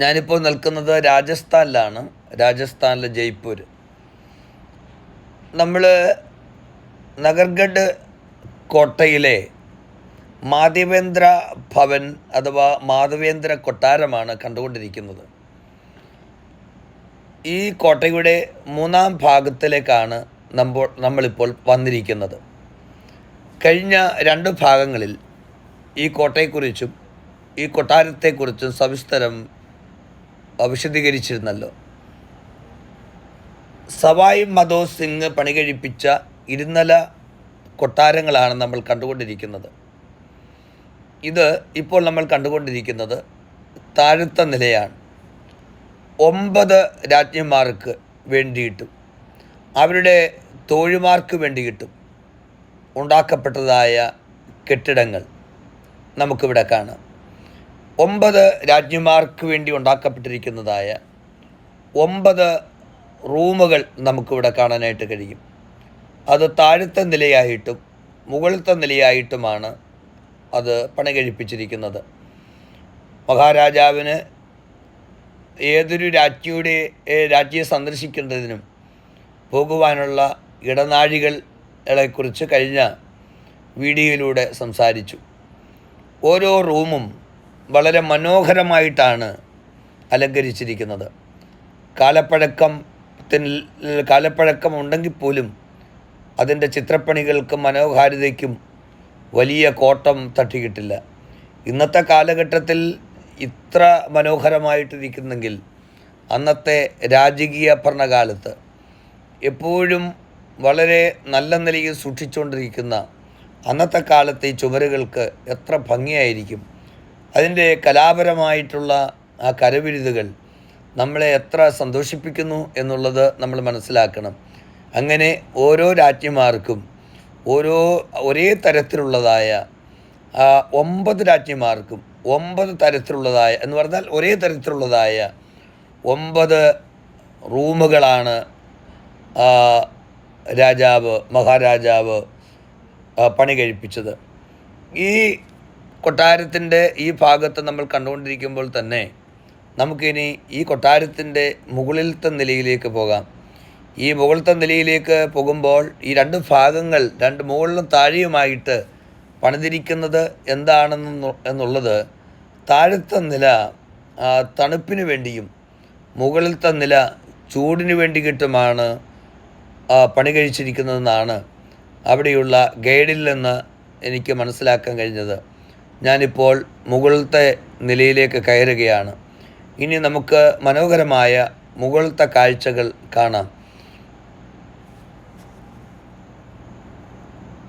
ഞാനിപ്പോൾ നിൽക്കുന്നത് രാജസ്ഥാനിലാണ്. രാജസ്ഥാനിലെ ജയ്പൂർ. നമ്മൾ നഗർഗഡ് കോട്ടയിലെ മാധവേന്ദ്ര ഭവൻ അഥവാ മാധവേന്ദ്ര കൊട്ടാരമാണ് കണ്ടുകൊണ്ടിരിക്കുന്നത്. ഈ കോട്ടയുടെ മൂന്നാം ഭാഗത്തിലേക്കാണ് നമ്മൾ നമ്മളിപ്പോൾ വന്നിരിക്കുന്നത്. കഴിഞ്ഞ രണ്ട് ഭാഗങ്ങളിൽ ഈ കോട്ടയെക്കുറിച്ചും ഈ കൊട്ടാരത്തെക്കുറിച്ചും സവിസ്തരം വിശദീകരിച്ചിരുന്നല്ലോ സവായ് മധോ സിംഗ് പണി കഴിപ്പിച്ച ഇരുനില കൊട്ടാരങ്ങളാണ് നമ്മൾ കണ്ടുകൊണ്ടിരിക്കുന്നത്. ഇത് ഇപ്പോൾ നമ്മൾ കണ്ടുകൊണ്ടിരിക്കുന്നത് താഴത്ത നിലയാണ്. ഒമ്പത് രാജ്ഞിമാർക്ക് വേണ്ടിയിട്ടും അവരുടെ തോഴിമാർക്ക് വേണ്ടിയിട്ടും ഉണ്ടാക്കപ്പെട്ടതായ കെട്ടിടങ്ങൾ നമുക്കിവിടെ കാണാം. ഒമ്പത് രാജ്ഞിമാർക്ക് വേണ്ടി ഉണ്ടാക്കപ്പെട്ടിരിക്കുന്നതായ ഒമ്പത് റൂമുകൾ നമുക്കിവിടെ കാണാനായിട്ട് കഴിയും. അത് താഴത്തെ നിലയായിട്ടും മുകളിലത്തെ നിലയായിട്ടുമാണ് അത് പണി കഴിപ്പിച്ചിരിക്കുന്നത് മഹാരാജാവിന് ഏതൊരു രാജ്ഞിയുടെ രാജ്യെ രാജ്ഞിയെ സന്ദർശിക്കുന്നതിനും പോകുവാനുള്ള ഇടനാഴികളെക്കുറിച്ച് കഴിഞ്ഞ വീഡിയോയിലൂടെ സംസാരിച്ചു. ഓരോ റൂമും വളരെ മനോഹരമായിട്ടാണ് അലങ്കരിച്ചിരിക്കുന്നത്. കാലപ്പഴക്കത്തിൽ കാലപ്പഴക്കം ഉണ്ടെങ്കിൽ പോലും അതിന്റെ ചിത്രപ്പണികൾക്കും മനോഹാരിതയ്ക്കും വലിയ കോട്ടം തട്ടിയിട്ടില്ല. ഇന്നത്തെ കാലഘട്ടത്തിൽ ഇത്ര മനോഹരമായിട്ടിരിക്കുന്നെങ്കിൽ അന്നത്തെ രാജകീയ ഭരണകാലത്ത് എപ്പോഴും വളരെ നല്ല നിലയിൽ സൂക്ഷിച്ചുകൊണ്ടിരിക്കുന്ന അന്നത്തെ കാലത്തെ ചുമരുകൾക്ക് എത്ര ഭംഗിയായിരിക്കും. അതിന്റെ കലാപരമായിട്ടുള്ള ആ കരവിരുതുകൾ നമ്മളെ എത്ര സന്തോഷിപ്പിക്കുന്നു എന്നുള്ളത് നമ്മൾ മനസ്സിലാക്കണം. അങ്ങനെ ഓരോ രാജ്ഞിമാർക്കും ഓരോ ഒരേ തരത്തിലുള്ളതായ ഒമ്പത് രാജ്ഞിമാർക്കും ഒമ്പത് തരത്തിലുള്ളതായ എന്ന് പറഞ്ഞാൽ ഒരേ തരത്തിലുള്ളതായ ഒമ്പത് റൂമുകളാണ് രാജാവ് മഹാരാജാവ് പണി കഴിപ്പിച്ചത്. ഈ കൊട്ടാരത്തിന്റെ ഈ ഭാഗത്ത് നമ്മൾ കണ്ടുകൊണ്ടിരിക്കുമ്പോൾ തന്നെ നമുക്കിനി ഈ കൊട്ടാരത്തിന്റെ മുകളിലത്തെ നിലയിലേക്ക് പോകാം. ഈ മുകളിലത്തെ നിലയിലേക്ക് പോകുമ്പോൾ ഈ രണ്ട് ഭാഗങ്ങൾ രണ്ട് മുകളിലും താഴെയുമായിട്ട് പണിതിരിക്കുന്നത് എന്താണെന്ന് എന്നുള്ളത് താഴത്തെ നില തണുപ്പിന് വേണ്ടിയും മുകളിലത്തെ നില ചൂടിന് വേണ്ടിയിട്ടുമാണ് പണി കഴിച്ചിരിക്കുന്നതെന്നാണ് അവിടെയുള്ള ഗൈഡിൽ നിന്ന് എനിക്ക് മനസ്സിലാക്കാൻ കഴിഞ്ഞത്. ഞാനിപ്പോൾ മുകളിലത്തെ നിലയിലേക്ക് കയറുകയാണ്. ഇനി നമുക്ക് മനോഹരമായ മുകളിലത്തെ കാഴ്ചകൾ കാണാം.